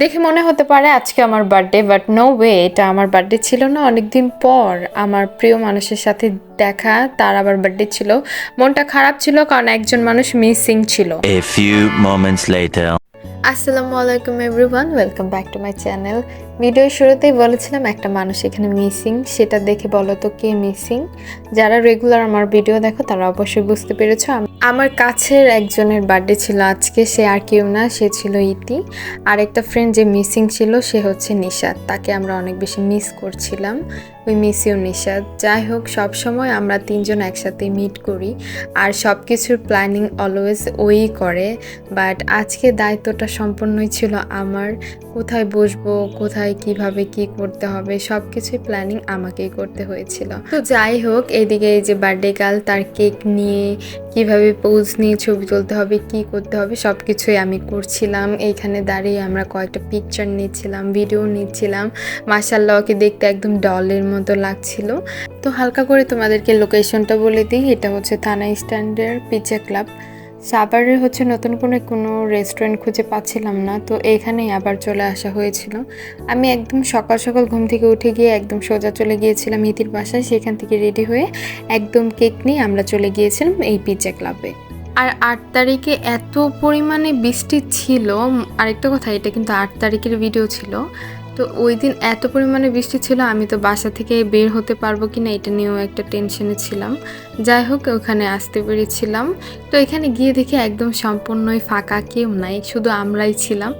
দেখে মনে হতে পারে আজকে আমার বার্থডে বাট নো ওয়ে এটা আমার বার্থডে ছিল না। অনেকদিন পর আমার প্রিয় মানুষের সাথে দেখা তার আবার বার্থডে ছিল। মনটা খারাপ ছিল কারণ একজন মানুষ মিসিং ছিল। A few moments later. আসসালামু আলাইকুম everyone welcome back to my channel ভিডিওর শুরুতেই বলেছিলাম একটা মানুষ এখানে মিসিং সেটা দেখে বলো তো কে মিসিং যারা রেগুলার আমার ভিডিও দেখো, তারা অবশ্যই বুঝতে পেরেছ। আম- আমার কাছের একজনের বার্থডে ছিল আজকে, সে আর কেউ না, সে ছিল ইতি। আর একটা ফ্রেন্ড যে মিসিং ছিল, সে হচ্ছে নিশাদ তাকে আমরা অনেক বেশি মিস করছিলাম। ওই মিস ইউ নিশাদ যাই হোক, সব সময় আমরা তিনজন একসাথে মিট করি। আর সব কিছুর প্ল্যানিং অলওয়েজ ওই করে। বাট আজকে দায়িত্বটা সম্পূর্ণই ছিল আমার। কোথায় বসবো, কোথায় কীভাবে কি করতে হবে সব কিছুই প্ল্যানিং আমাকেই করতে হয়েছিল। তো যাই হোক, এদিকে এই যে বার্থডে গার্ল তার কেক নিয়ে, কীভাবে পোজ নিয়ে ছবি তুলতে হবে, কি করতে হবে সব কিছুই আমি করছিলাম। এইখানে দাঁড়িয়ে আমরা কয়েকটা পিকচার নিচ্ছিলাম ভিডিও নিচ্ছিলাম। মাসাল্লাহ ওকে দেখতে একদম ডলের মতো লাগছিল। তো হালকা করে তোমাদেরকে লোকেশনটা বলে দিই, এটা হচ্ছে থানা স্ট্যান্ডের পিচা ক্লাব সাভারে হচ্ছে নতুন কোনো কোনো রেস্টুরেন্ট খুঁজে পাচ্ছিলাম না, তো এখানেই আবার চলে আসা হয়েছিল। আমি একদম সকাল সকাল ঘুম থেকে উঠে গিয়ে একদম সোজা চলে গিয়েছিলাম ইতির বাসায়, সেখান থেকে রেডি হয়ে একদম কেক নিয়ে আমরা চলে গিয়েছিলাম এই পিজ্জা ক্লাবে আর আট তারিখে এত পরিমাণে বৃষ্টি ছিল। আরেকটা কথা, এটা কিন্তু আট তারিখের ভিডিও ছিল। তো ওই দিন এত পরিমাণে বৃষ্টি ছিল, আমি তো বাসা থেকে বের হতে পারব কি না এটা নিয়েও একটা টেনশনে ছিলাম। যাই হোক, ওখানে আসতে পেরেছিলাম। তো এখানে গিয়ে দেখি একদম সম্পূর্ণই ফাঁকা, কেউ নাই, শুধু আমরাই ছিলাম।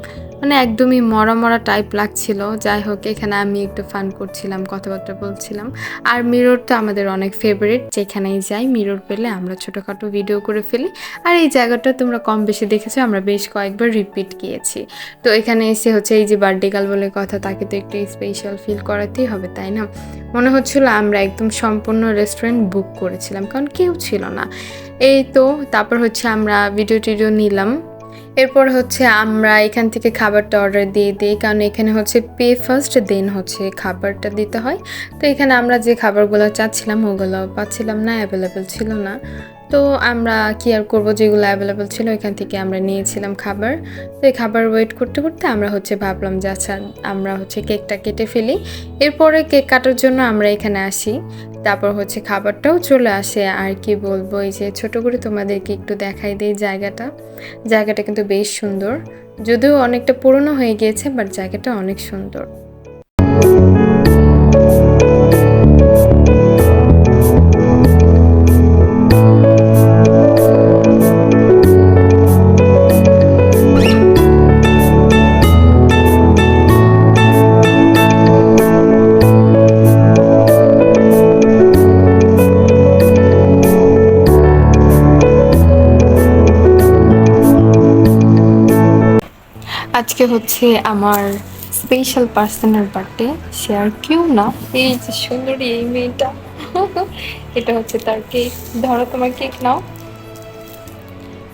মানে একদমই মরা মরা টাইপ লাগছিল। যাই হোক, এখানে আমি একটু ফান করছিলাম, কথাবার্তা বলছিলাম। আর মিরর তো আমাদের অনেক ফেভারিট যেখানেই যাই মিরর পেলে আমরা ছোটোখাটো ভিডিও করে ফেলি। আর এই জায়গাটা তোমরা কম বেশি দেখেছ, আমরা বেশ কয়েকবার রিপিট গিয়েছি। তো এখানে এসে হচ্ছে এই যে বার্থডে গাল বলে কথা, তাকে তো একটু স্পেশাল ফিল করাতেই হবে, তাই না? মনে হচ্ছিল আমরা একদম সম্পূর্ণ রেস্টুরেন্ট বুক করেছিলাম, কারণ কেউ ছিল না। এই তো, তারপর হচ্ছে আমরা ভিডিও টিডিও নিলাম। এরপর হচ্ছে আমরা এখান থেকে খাবারটা অর্ডার দিয়ে দিই, কারণ এখানে হচ্ছে পে ফার্স্ট দেন হচ্ছে খাবারটা দিতে হয়। তো এখানে আমরা যে খাবারগুলো চাচ্ছিলাম, ওগুলো পাচ্ছিলাম না অ্যাভেলেবেল ছিল না। তো আমরা কি আর করব, যেগুলো অ্যাভেলেবেল ছিল, এখান থেকে আমরা নিয়েছিলাম খাবার। তো এই খাবার ওয়েট করতে করতে আমরা হচ্ছে ভাবলাম যে আচ্ছা আমরা হচ্ছে কেকটা কেটে ফেলি। এরপরে কেক কাটার জন্য আমরা এখানে আসি। তারপর হচ্ছে খাবারটাও চলে আসে। আর কি বলব, এই যে ছোট করে তোমাদেরকে একটু দেখাই দিই জায়গাটা। জায়গাটা কিন্তু বেশ সুন্দর। যদিও অনেকটা পুরনো হয়ে গিয়েছে বাট জায়গাটা অনেক সুন্দর। আজকে হচ্ছে আমার স্পেশাল পার্সনের বার্থডে সে আর কেউ না। এই যে সুন্দরী এই মেয়েটা, এটা হচ্ছে তার কেক ধরো তোমার কেক নাও।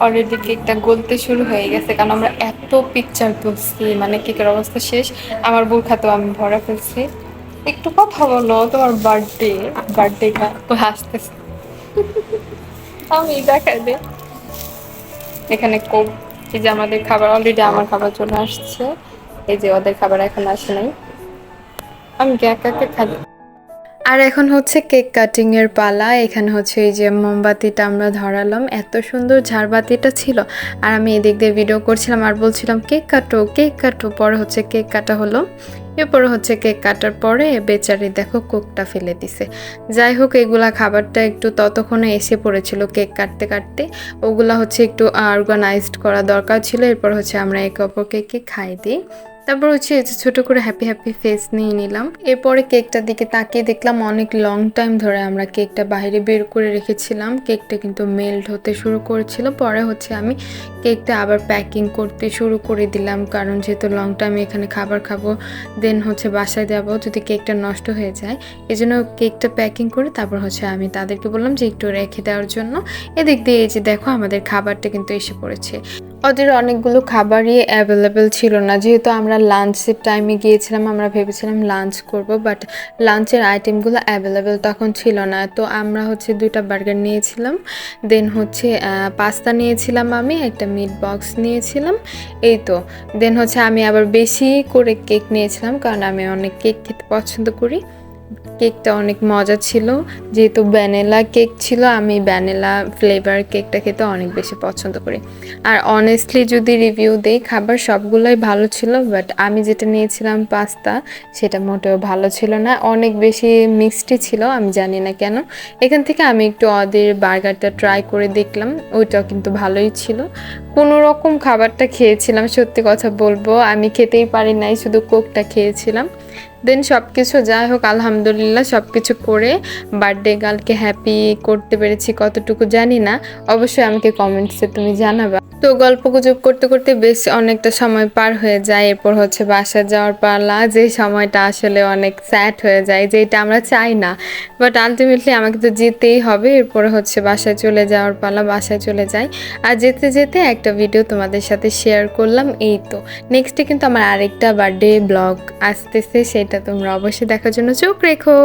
অলরেডি কেকটা গলতে শুরু হয়ে গেছে, কারণ আমরা এত পিকচার তুলছি মানে কেকের অবস্থা শেষ। আমার বোরখা তো আমি ভরা ফেলছি। একটু কথা বলো, তোমার বার্থডে বার্থডেটা তো হাসতেছে আমি দেখাই দে। এখানে কোক এই যে আমাদের খাবার অলরেডি আমার খাবার চলে আসছে। এই যে ওদের খাবার এখন আসে নাই। আমি একা একা খাই? আর এখন হচ্ছে কেক কাটিং এর পালা, এখানে হচ্ছে এই যে মোমবাতিটা আমরা ধরালাম। এত সুন্দর ঝাড়বাতিটা ছিল। আর আমি এদিক দিয়ে ভিডিও করছিলাম আর বলছিলাম, কেক কাটো কেক কাটো। পরে হচ্ছে কেক কাটা হলো। এরপরে হচ্ছে কেক কাটার পরে বেচারি দেখো কোকটা ফেলে দিছে। যাই হোক, এগুলা খাবারটা একটু ততক্ষণে এসে পড়েছিল কেক কাটতে কাটতে। ওগুলা হচ্ছে একটু অর্গানাইজড করা দরকার ছিল। এরপর হচ্ছে আমরা একে অপরকে কেক খাই দিই। তারপর হচ্ছে ছোট করে হ্যাপি হ্যাপি ফেস নিয়ে নিলাম। এরপরে কেকটার দিকে তাকিয়ে দেখলাম অনেক লং টাইম ধরে আমরা কেকটা বাইরে বের করে রেখেছিলাম। কেকটা কিন্তু মেল্ট হতে শুরু করেছিল। পরে হচ্ছে আমি কেকটা আবার প্যাকিং করতে শুরু করে দিলাম। কারণ যেহেতু লং টাইম এখানে খাবার খাব দেন হচ্ছে বাসায় যাব, যদি কেকটা নষ্ট হয়ে যায় এই জন্য কেকটা প্যাকিং করে তারপর হচ্ছে আমি তাদেরকে বললাম যে একটু রেখে দেওয়ার জন্য। এদিক দিয়ে এই যে দেখো আমাদের খাবারটা কিন্তু এসে পড়েছে। ওদের অনেকগুলো খাবারই অ্যাভেলেবেল ছিল না। যেহেতু আমরা লাঞ্চের টাইমে গিয়েছিলাম, আমরা ভেবেছিলাম লাঞ্চ করব বাট লাঞ্চের আইটেমগুলো অ্যাভেলেবেল তখন ছিল না। তো আমরা হচ্ছে দুইটা বার্গার নিয়েছিলাম। দেন হচ্ছে পাস্তা নিয়েছিলাম আমি, একটা মিট বক্স নিয়েছিলাম। এই তো। দেন হচ্ছে আমি আবার বেশি করে কেক নিয়েছিলাম, কারণ আমি অনেক কেক খেতে পছন্দ করি। কেকটা অনেক মজা ছিল। যেহেতু ভ্যানিলা কেক ছিল, আমি ভ্যানিলা ফ্লেভার কেকটা খেতে অনেক বেশি পছন্দ করি। আর অনেস্টলি যদি রিভিউ দেই, খাবার সবগুলোই ভালো ছিল বাট আমি যেটা নিয়েছিলাম পাস্তা, সেটা মোটেও ভালো ছিল না। অনেক বেশি মিষ্টি ছিল, আমি জানি না কেন। এখান থেকে আমি একটু ওদের বার্গারটা ট্রাই করে দেখলাম, ওইটাও কিন্তু ভালোই ছিল। কোনো রকম খাবারটা খেয়েছিলাম, সত্যি কথা বলব, আমি খেতেই পারি নাই, শুধু কোকটা খেয়েছিলাম। দেন সব কিছু যাই হোক, আলহামদুলিল্লাহ সব কিছু করে বার্থডে গার্লকে হ্যাপি করতে পেরেছি কতটুকু জানি না। অবশ্যই আমাকে কমেন্টসে তুমি জানাবা। তো গল্প গুজব করতে করতে বেশ অনেকটা সময় পার হয়ে যায়। এরপর হচ্ছে বাসা যাওয়ার পালা, যে সময়টা আসলে অনেক স্যাড হয়ে যায়, যেটা আমরা চাই না। বাট আলটিমেটলি আমাকে তো যেতেই হবে। এরপরে হচ্ছে বাসায় চলে যাওয়ার পালা, বাসায় চলে যাই। আর যেতে যেতে একটা ভিডিও তোমাদের সাথে শেয়ার করলাম। এই তো। নেক্সটে কিন্তু আমার আরেকটা বার্থডে ব্লগ আসতেছে, সেটা তোমরা অবশ্যই দেখার জন্য চোখ রেখো।